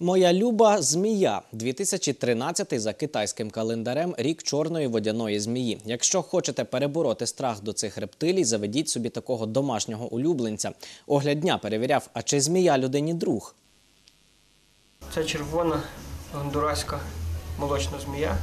Моя люба змія 2013 за китайським календарем рік чорної водяної змії. Якщо хочете перебороти страх до цих рептилій, заведіть собі такого домашнього улюбленця. Огляд дня перевіряв, а чи змія людині друг. Це червона гондураська молочна змія.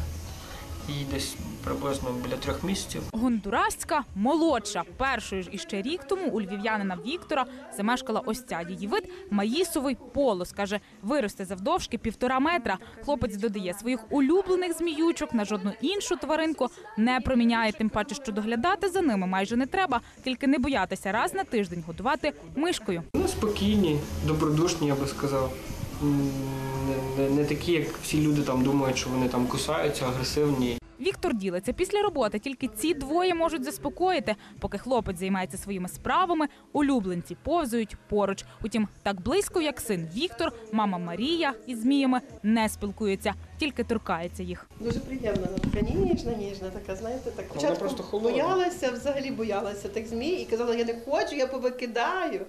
Їй десь приблизно біля трьох місяців. Гондураська молодша. Першою ж іще рік тому у львів'янина Віктора замешкала ось ця її вид маїсовий полос. Каже, виросте завдовжки півтора метра. Хлопець додає своїх улюблених зміючок на жодну іншу тваринку не проміняє. Тим паче, що доглядати за ними майже не треба, тільки не боятися раз на тиждень годувати мишкою. Ну, спокійні, добродушні, я би сказав. Не, не, не такі, як всі люди там думають, що вони там кусаються, агресивні. Віктор ділиться після роботи. Тільки ці двоє можуть заспокоїти. Поки хлопець займається своїми справами, улюбленці повзують поруч. Утім, так близько, як син Віктор, мама Марія із зміями не спілкуються, тільки торкається їх. Дуже приємна, вона така ніжна, ніжна, така, знаєте, так. Вона Спочатку просто холодна. боялася, взагалі боялася тих змій і казала, я не хочу, я повикидаю.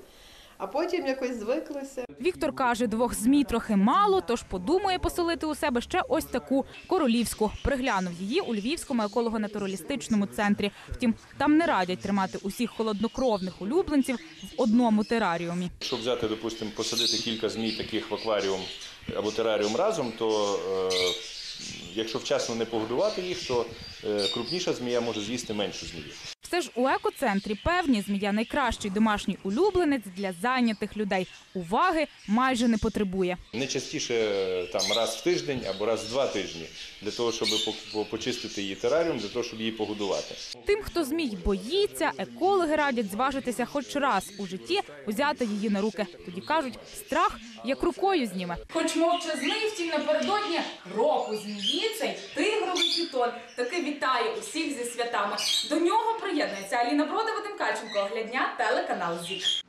А потім якось звиклася. Віктор каже, двох змій трохи мало, тож подумає поселити у себе ще ось таку королівську. Приглянув її у Львівському еколого-натуралістичному центрі. Втім, там не радять тримати усіх холоднокровних улюбленців в одному тераріумі. Якщо взяти, допустимо, посадити кілька змій таких в акваріум або тераріум разом, то е, якщо вчасно не погодувати їх, то е, крупніша змія може з'їсти меншу змію. Все ж у екоцентрі певні змія найкращий домашній улюбленець для зайнятих людей. Уваги майже не потребує. Не частіше е, там раз в тиждень або раз в два тижні для того, щоб по- по- почистити її тераріум, для того, щоб її погодувати. Тим, хто змій боїться, екологи радять зважитися хоч раз у житті, взяти її на руки. Тоді кажуть, страх як рукою зніме. Хоч мовчазний, втім напередодні року змії цей тигровий пітон таки вітає усіх зі святами. До нього приєднується Аліна Брода, Вадим Кальченко, оглядня, телеканал ЗІК.